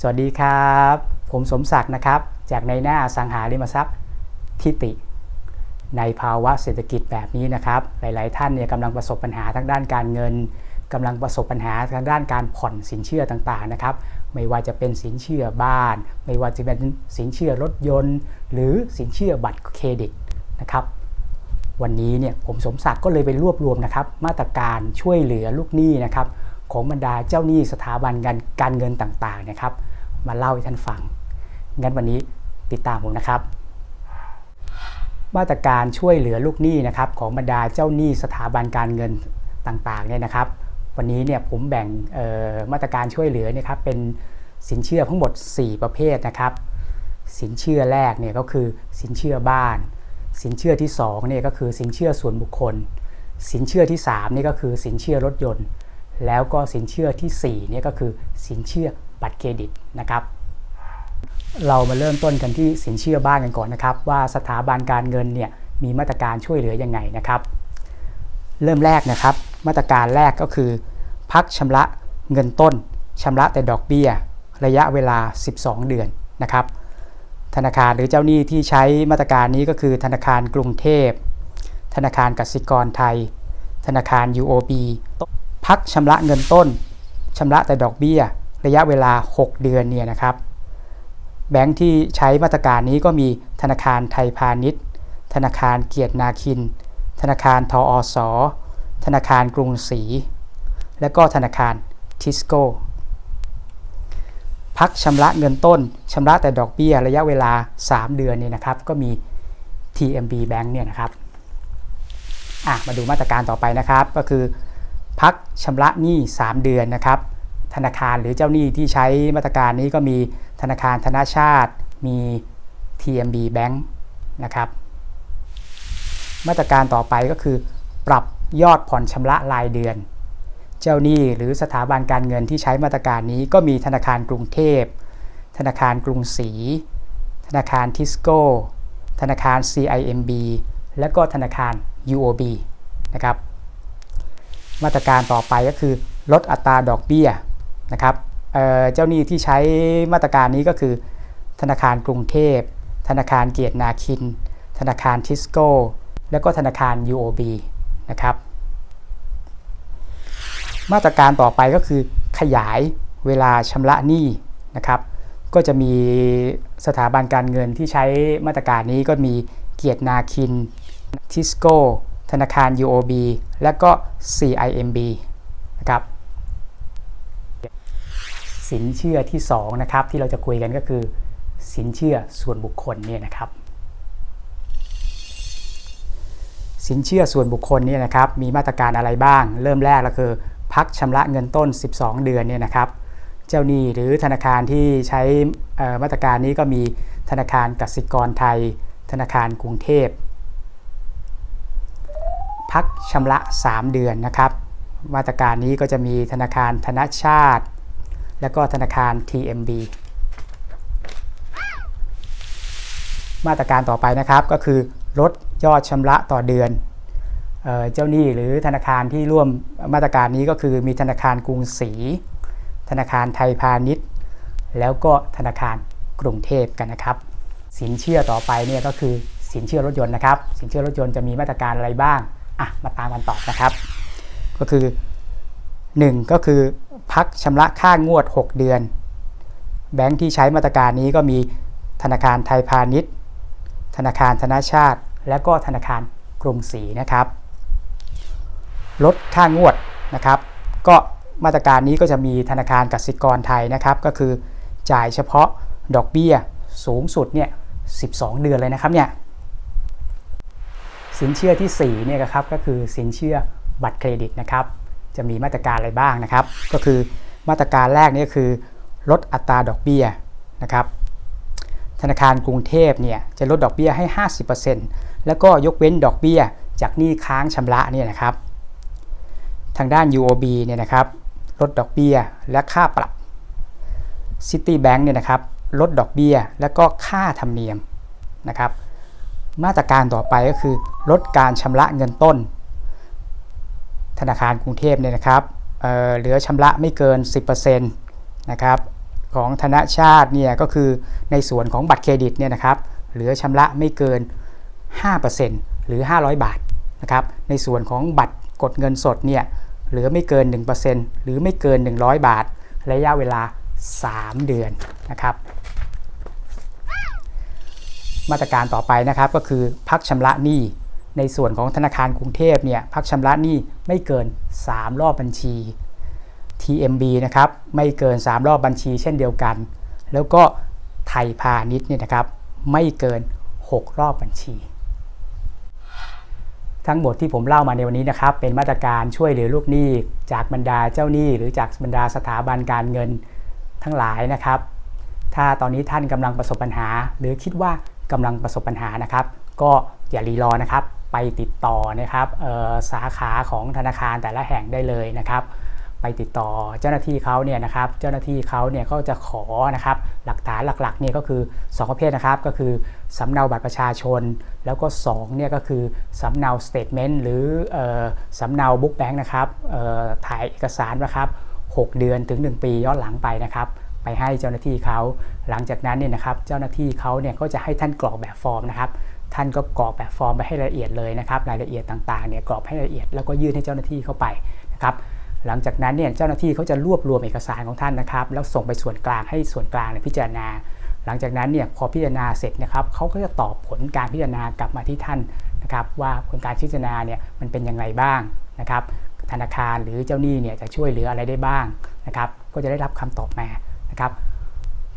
สวัสดีครับ ผมสมศักดิ์นะครับ จากในหน้าสังหาริมทรัพย์ทิติ ในภาวะเศรษฐกิจแบบนี้นะครับ หลาย ๆ ท่านเนี่ยกำลังประสบปัญหาทางด้านการเงินกำลังประสบปัญหาทางด้านการผ่อนสินเชื่อต่าง ๆ นะครับ ไม่ว่าจะเป็นสินเชื่อบ้าน ไม่ว่าจะเป็นสินเชื่อรถยนต์ หรือสินเชื่อบัตรเครดิตนะครับ วันนี้เนี่ยผมสมศักดิ์ก็เลยไปรวบรวมนะครับมาตรการช่วยเหลือลูกหนี้นะครับของบรรดาเจ้าหนี้สถาบันการเงินต่าง ๆ นะครับ มาเล่าให้ท่านฟัง งั้นวันนี้ติดตามผมนะครับ มาตรการช่วยเหลือลูกหนี้นะครับของบรรดาเจ้าหนี้สถาบันการเงินต่างๆเนี่ยนะครับ วันนี้เนี่ยผมแบ่งมาตรการช่วยเหลือเนี่ยครับเป็นสินเชื่อทั้งหมด 4 ประเภทนะครับ สินเชื่อแรกเนี่ยก็คือสินเชื่อบ้าน สินเชื่อที่2เนี่ยก็คือสินเชื่อส่วนบุคคล สินเชื่อที่3นี่ก็คือสินเชื่อรถยนต์ แล้วก็สินเชื่อที่4เนี่ยก็คือสินเชื่อ บัตรเครดิตนะครับ เรามาเริ่มต้นกันที่สินเชื่อบ้านกันก่อนนะครับ ว่าสถาบันการเงินเนี่ยมีมาตรการช่วยเหลือยังไงนะครับ เริ่มแรกนะครับ มาตรการแรกก็คือ พักชำระเงินต้นชำระแต่ดอกเบี้ย ระยะเวลา 12 เดือนนะครับ ธนาคารหรือเจ้าหนี้ที่ใช้มาตรการนี้ก็คือธนาคารกรุงเทพ ธนาคารกสิกรไทย ธนาคาร UOB พักชำระเงินต้นชำระแต่ดอกเบี้ย ระยะเวลา 6 เดือนเนี่ยนะครับแบงค์ที่ใช้มาตรการนี้ก็มีธนาคารไทยพาณิชย์ ธนาคารเกียรตินาคิน ธนาคารทออสอธนาคารกรุงศรี และก็ธนาคารทิสโก้พักชำระเงินต้นชำระแต่ดอกเบี้ยระยะเวลา 3 เดือนเนี่ยนะครับ ก็มี TMB Bank เนี่ยนะครับอะมาดูมาตรการต่อไปนะครับ ก็คือ พักชำระหนี้ 3 เดือนนะครับ ธนาคารหรือเจ้าหนี้ที่ใช้มาตรการนี้ก็มีธนาคารธนาชาติ มี TMB Bank นะครับ มาตรการต่อไปก็คือ ปรับยอดผ่อนชำระรายเดือน เจ้าหนี้หรือสถาบันการเงินที่ใช้มาตรการนี้ก็มีธนาคารกรุงเทพ ธนาคารกรุงศรี ธนาคารทิสโก้ ธนาคาร CIMB และก็ธนาคาร UOB นะครับ มาตรการต่อไปก็คือ ลดอัตราดอกเบี้ย นะครับเเจ้าหนี้ที่ใช้มาตรการนี้ก็คือ ธนาคารกรุงเทพ ธนาคารเกียรตินาคิน ธนาคารทิสโก้ และก็ธนาคาร UOB นะครับ มาตรการต่อไปก็คือขยายเวลาชำระหนี้นะครับ ก็จะมีสถาบันการเงินที่ใช้มาตรการนี้ก็มีเกียรตินาคิน ทิสโก้ ธนาคาร UOB และก็ CIMB นะครับ สินเชื่อที่2นะครับที่เราจะคุยกันก็คือ สินเชื่อส่วนบุคคลเนี่ยนะครับ สินเชื่อส่วนบุคคลเนี่ยนะครับมีมาตรการอะไรบ้าง เริ่มแรกก็คือ พักชำระเงินต้น 12 เดือนเนี่ยนะครับเจ้าหนี้หรือธนาคารที่ใช้มาตรการนี้ก็มีธนาคารกสิกรไทย ธนาคารกรุงเทพ พักชำระ 3 เดือนนะครับ มาตรการนี้ก็จะมีธนาคารธนชาติ และก็ธนาคาร TMB มาตรการต่อไปนะครับก็คือลดยอดชำระต่อเดือนเออเจ้าหนี้หรือธนาคารที่ร่วมมาตรการนี้ก็คือมีธนาคารกรุงศรีธนาคารไทยพาณิชย์ แล้วก็ธนาคารกรุงเทพกันนะครับ สินเชื่อต่อไปเนี่ยก็คือสินเชื่อรถยนต์นะครับ สินเชื่อรถยนต์จะมีมาตรการอะไรบ้างอะมาตามกันต่อนะครับ ก็คือ 1 ก็คือพักชำระค่างวด 6 เดือน แบงค์ที่ใช้มาตรการนี้ก็มีธนาคารไทยพาณิชย์ ธนาคารธนาชาติ และก็ธนาคารกรุงศรีนะครับ ลดค่างวดนะครับ ก็มาตรการนี้ก็จะมีธนาคารกสิกรไทยนะครับ ก็คือจ่ายเฉพาะดอกเบี้ยสูงสุดเนี่ย 12 เดือนเลยนะครับเนี่ยสินเชื่อที่4เนี่ยครับก็คือสินเชื่อบัตรเครดิตนะครับ จะมีมาตรการอะไรบ้างนะครับ ก็คือมาตรการแรกนี่ก็คือลดอัตราดอกเบี้ยนะครับธนาคารกรุงเทพเนี่ยจะลดดอกเบี้ยให้ 50%แล้วก็ยกเว้นดอกเบี้ยจากหนี้ค้างชำระเนี่ยนะครับ ทางด้าน UOB เนี่ยนะครับลดดอกเบี้ยและค่าปรับ Citibank เนี่ยนะครับลดดอกเบี้ยและก็ค่าธรรมเนียมนะครับ มาตรการต่อไปก็คือ ลดการชำระเงินต้น ธนาคารกรุงเทพเนี่ยนะครับเเหลือชำระไม่เกิน 10%นะครับของธนชาติเนี่ยก็คือในส่วนของบัตรเครดิตเนี่ยนะครับเหลือชำระไม่เกิน 5%หรือ 500 บาทนะครับในส่วนของบัตรกดเงินสดเนี่ยเหลือไม่เกิน 1%หรือไม่เกิน 100 บาท ระยะเวลา 3 เดือนนะครับ มาตรการต่อไปนะครับก็คือพักชำระหนี้ ในส่วนของธนาคารกรุงเทพเนี่ยพักชำระหนี้ไม่เกิน 3 รอบบัญชี TMB นะครับไม่เกิน 3 รอบบัญชีเช่นเดียวกัน แล้วก็ไทยพาณิชย์เนี่ยนะครับไม่เกิน 6 รอบบัญชี ทั้งหมดที่ผมเล่ามาในวันนี้นะครับเป็นมาตรการช่วยเหลือลูกหนี้ จากบรรดาเจ้าหนี้ หรือจากบรรดาสถาบันการเงินทั้งหลายนะครับ ถ้าตอนนี้ท่านกำลังประสบปัญหา หรือคิดว่ากำลังประสบปัญหานะครับ ก็อย่ารีรอนะครับ ไปติดต่อนะครับสาขาของธนาคารแต่ละแห่งได้เลยนะครับ ไปติดต่อเจ้าหน้าที่เขาเนี่ยนะครับ เจ้าหน้าที่เขาเนี่ยก็จะขอนะครับหลักฐานหลักๆเนี่ยก็คือ 2 ประเภทนะครับ ก็คือสำเนาบัตรประชาชน แล้วก็2เนี่ยก็คือสำเนาสเตทเมนต์หรือสำเนาบุ๊กแบงค์นะครับถ่ายเอกสารนะครับ6 เดือนถึง 1 ปีย้อนหลังไปนะครับไปให้เจ้าหน้าที่เขา หลังจากนั้นเนี่ยนะครับ เจ้าหน้าที่เขาเนี่ยก็จะให้ท่านกรอกแบบฟอร์มนะครับ ท่านก็กรอกแบบฟอร์มไปให้ละเอียดเลยนะครับรายละเอียดต่างๆเนี่ยกรอกให้ละเอียดแล้วก็ยื่นให้เจ้าหน้าที่เข้าไปนะครับหลังจากนั้นเนี่ยเจ้าหน้าที่เขาจะรวบรวมเอกสารของท่านนะครับแล้วส่งไปส่วนกลางให้ส่วนกลางเนี่ยพิจารณา หลังจากนั้นเนี่ยพอพิจารณาเสร็จนะครับเขาก็จะตอบผลการพิจารณากลับมาที่ท่านนะครับว่าผลการพิจารณาเนี่ยมันเป็นยังไงบ้างนะครับธนาคารหรือเจ้าหนี้เนี่ยจะช่วยเหลืออะไรได้บ้างนะครับก็จะได้รับคำตอบมานะครับ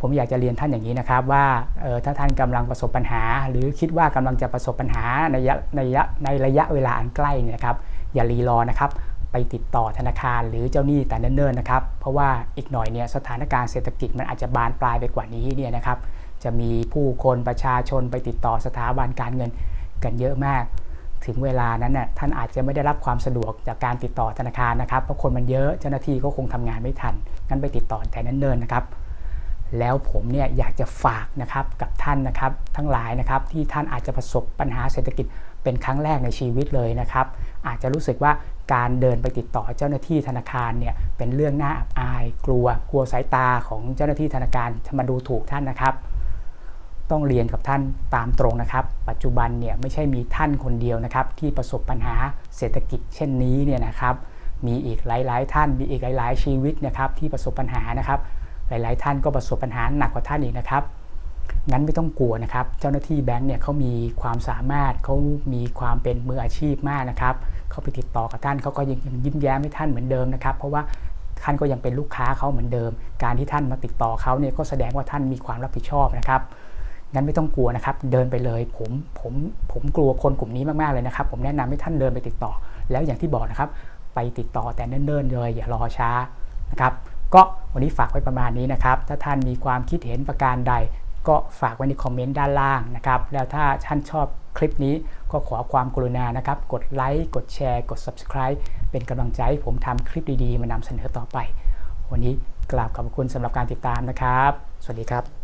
ผมอยากจะเรียนท่านอย่างนี้นะครับว่าออถ้าท่านกำลังประสบปัญหา หรือคิดว่ากำลังจะประสบปัญหาในระยะในระยะในระยะเวลาอันใกล้นี่นะครับ อย่ารีรอนะครับไปติดต่อธนาคารหรือเจ้าหนี้แต่เนิ่นๆนะครับ เพราะว่าอีกหน่อยเนี่ยสถานการณ์เศรษฐกิจมันอาจจะบานปลายไปกว่านี้เนี่ยนะครับ จะมีผู้คนประชาชนไปติดต่อสถาบันการเงินกันเยอะมาก ถึงเวลานั้นน่ะท่านอาจจะไม่ได้รับความสะดวกจากการติดต่อธนาคารนะครับ เพราะคนมันเยอะเจ้าหน้าที่ก็คงทำงานไม่ทันงั้นไปติดต่อแต่เนิ่นๆนะครับ แล้วผมเนี่ยอยากจะฝากนะครับกับท่านนะครับทั้งหลายนะครับที่ท่านอาจจะประสบปัญหาเศรษฐกิจเป็นครั้งแรกในชีวิตเลยนะครับ อาจจะรู้สึกว่าการเดินไปติดต่อเจ้าหน้าที่ธนาคารเนี่ยเป็นเรื่องน่าอับอาย กลัวกลัวสายตาของเจ้าหน้าที่ธนาคารจะมาดูถูกท่านนะครับ ต้องเรียนกับท่านตามตรงนะครับ ปัจจุบันเนี่ยไม่ใช่มีท่านคนเดียวนะครับ ที่ประสบปัญหาเศรษฐกิจเช่นนี้เนี่ยนะครับ มีอีกหลาย ๆ ท่านมีอีกหลาย ๆ ชีวิตนะครับที่ประสบปัญหานะครับ หลาย ๆ ท่านก็ประสบปัญหาหนักกว่าท่านอีกนะครับ งั้นไม่ต้องกลัวนะครับ เจ้าหน้าที่แบงค์เนี่ยเขามีความสามารถเขามีความเป็นมืออาชีพมากนะครับเขาไปติดต่อกับท่านเขาก็ยังย,ยิ้มแย้มให้ท่านเหมือนเดิมนะครับ เพราะว่าท่านก็ยังเป็นลูกค้าเขาเหมือนเดิม การที่ท่านมาติดต่อเขาเนี่ยก็แสดงว่าท่านมีความรับผิดชอบนะครับงั้นไม่ต้องกลัวนะครับ เดินไปเลยผมผมผมกลัวคนกลุ่มนี้มากๆเลยนะครับ ผมแนะนำให้ท่านเดินไปติดต่อ แล้วอย่างที่บอกนะครับ ไปติดต่อแต่เนิ่นๆเลยอย่ารอช้านะครับ ก็วันนี้ฝากไว้ประมาณนี้นะครับ ถ้าท่านมีความคิดเห็นประการใด ก็ฝากไว้ในคอมเมนต์ด้านล่างนะครับ แล้วถ้าท่านชอบคลิปนี้ก็ขอความกรุณานะครับ กดไลค์ กดแชร์ กด subscribe เป็นกำลังใจให้ผมทำคลิปดีๆ มานำเสนอต่อไป วันนี้กราบขอบคุณสำหรับการติดตามนะครับ สวัสดีครับ